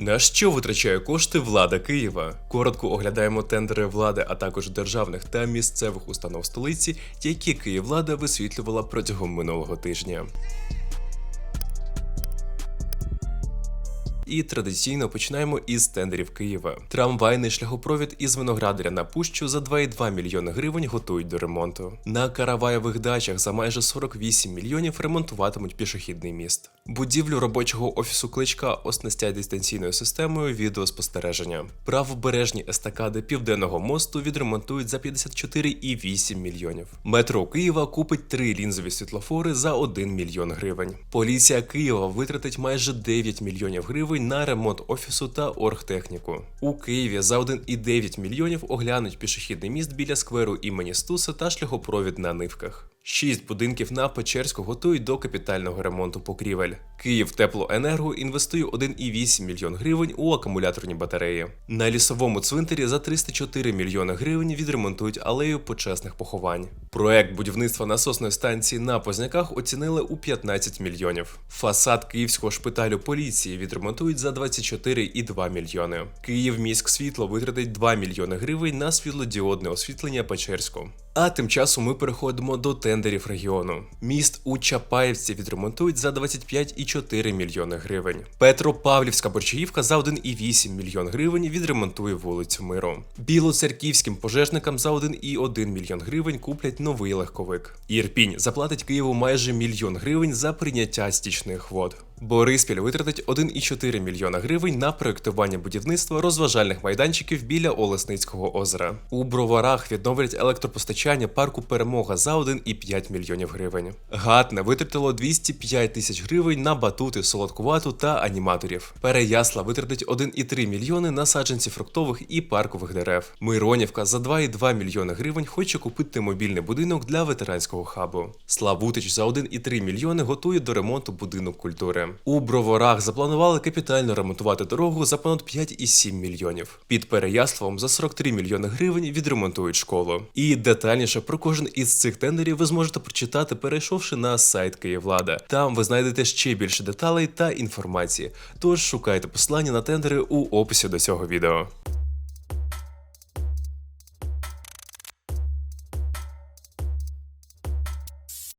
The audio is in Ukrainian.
На що витрачає кошти влада Києва? Коротко оглядаємо тендери влади, а також державних та місцевих установ столиці, які Київлада висвітлювала протягом минулого тижня. І традиційно починаємо із тендерів Києва. Трамвайний шляхопровід із виноградаря на пущу за 2,2 мільйони гривень готують до ремонту. На караваєвих дачах за майже 48 мільйонів ремонтуватимуть пішохідний міст. Будівлю робочого офісу кличка оснастять дистанційною системою відеоспостереження. Правобережні естакади південного мосту відремонтують за 54,8 мільйонів. Метро Києва купить три лінзові світлофори за 1 мільйон гривень. Поліція Києва витратить майже 9 мільйонів гривень на ремонт офісу та оргтехніку. У Києві за 1,9 мільйонів оглянуть пішохідний міст біля скверу імені Стуса та шляхопровід на нивках. Шість будинків на Печерську готують до капітального ремонту покрівель. Київ Теплоенерго інвестує 1,8 мільйон гривень у акумуляторні батареї. На лісовому цвинтарі за 304 мільйони гривень відремонтують алею почесних поховань. Проект будівництва насосної станції на Позняках оцінили у 15 мільйонів. Фасад київського шпиталю поліції відремонтують за 24,2 мільйони. Київ міськ світло витратить 2 мільйони гривень на світлодіодне освітлення Печерську. А тим часом ми переходимо до тендерів регіону. Міст у Чапаївці відремонтують за 25,4 мільйони гривень. Петропавлівська борчаївка за 1,8 мільйон гривень відремонтує вулицю Миру. Білоцерківським пожежникам за 1,1 мільйон гривень куплять новий легковик. Ірпінь заплатить Києву майже мільйон гривень за прийняття стічних вод. Бориспіль витратить 1,4 мільйона гривень на проєктування будівництва розважальних майданчиків біля Олесницького озера. У броварах відновлять електропостачання парку Перемога за 1,5 мільйонів гривень. Гатне витратило 205 тисяч гривень на батути, солодкувату та аніматорів. Переясла витратить 1,3 мільйони на саджанці фруктових і паркових дерев. Миронівка за 2,2 мільйони гривень хоче купити мобільний будинок для ветеранського хабу. Славутич за 1,3 мільйони готує до ремонту будинок культури. У Броварах запланували капітально ремонтувати дорогу за понад 5,7 мільйонів. Під Переяславом за 43 мільйони гривень відремонтують школу. І детальніше про кожен із цих тендерів ви зможете прочитати, перейшовши на сайт Київлада. Там ви знайдете ще більше деталей та інформації. Тож шукайте посилання на тендери у описі до цього відео.